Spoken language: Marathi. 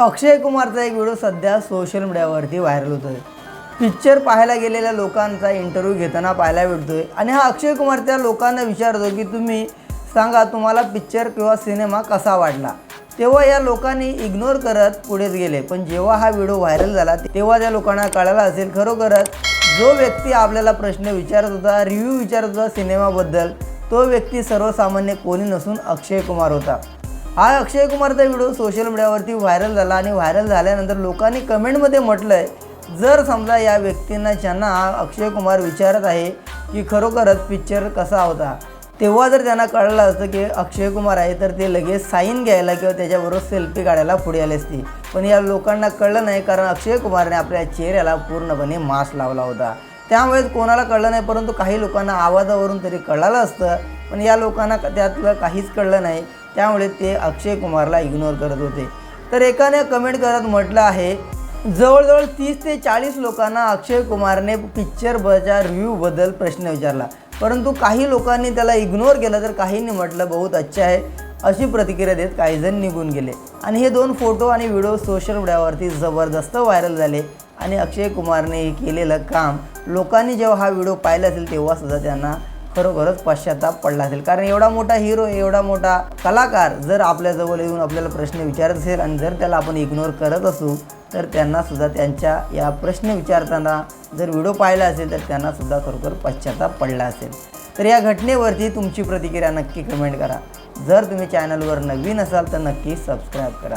अक्षय कुमारचा एक व्हिडिओ सध्या सोशल मीडियावरती व्हायरल होतोय. पिक्चर पाहायला गेलेल्या लोकांचा इंटरव्ह्यू घेताना पाहायला भेटतोय. आणि हा अक्षय कुमार त्या लोकांना विचारतो की तुम्ही सांगा तुम्हाला पिक्चर किंवा सिनेमा कसा वाटला? तेव्हा या लोकांनी इग्नोर करत पुढेच गेले. पण जेव्हा हा व्हिडिओ व्हायरल झाला तेव्हा त्या लोकांना कळायला असेल खरोखरच जो व्यक्ती आपल्याला प्रश्न विचारत होता रिव्ह्यू विचारत होता सिनेमाबद्दल तो व्यक्ती सर्वसामान्य कोणी नसून अक्षय कुमार होता. हा अक्षय कुमारचा व्हिडिओ सोशल मीडियावरती व्हायरल झाला आणि व्हायरल झाल्यानंतर लोकांनी कमेंटमध्ये म्हटलं आहे जर समजा या व्यक्तींना ज्यांना हा अक्षय कुमार विचारत आहे की खरोखरच पिक्चर कसा होता तेव्हा जर त्यांना कळलं असतं की अक्षय कुमार आहे तर ते लगेच साईन घ्यायला किंवा त्याच्याबरोबर सेल्फी काढायला पुढे आले असते पण या लोकांना कळलं नाही कारण अक्षय कुमारने आपल्या चेहऱ्याला पूर्णपणे मास्क लावला होता. त्यामुळे कोणाला कळलं नाही परंतु काही लोकांना आवाजावरून तरी कळालं असतं पण या लोकांना त्यातलं काहीच कळलं नाही. त्यामुळे ते अक्षय कुमारला इग्नोर करत होते. तर एकाने कमेंट करत म्हटलं आहे जवळजवळ तीस ते चाळीस लोकांना अक्षय कुमारने पिक्चर बच्या रिव्ह्यूबद्दल प्रश्न विचारला. परंतु काही लोकांनी त्याला इग्नोर केलं तर काहींनी म्हटलं बहुत अच्छा आहे अशी प्रतिक्रिया देत काहीजण निघून गेले. आणि हे दोन फोटो आणि व्हिडिओ सोशल मीडियावरती जबरदस्त व्हायरल झाले आणि अक्षय कुमारने केलेलं काम लोकांनी जेव्हा हा व्हिडिओ पाहिला असेल तेव्हासुद्धा त्यांना खरोखरच पश्चाताप पडला असेल. कारण एवढा मोठा हिरो एवढा मोठा कलाकार जर आपल्याजवळ येऊन आपल्याला प्रश्न विचारत असेल आणि जर त्याला आपण इग्नोर करत असू तर त्यांनासुद्धा त्यांच्या या प्रश्न विचारताना जर व्हिडिओ पाहिला असेल तर त्यांनासुद्धा खरोखर पश्चाताप पडला असेल. तर या घटनेवरती तुमची प्रतिक्रिया नक्की कमेंट करा. जर तुम्ही चॅनलवर नवीन असाल तर नक्की सबस्क्राईब करा.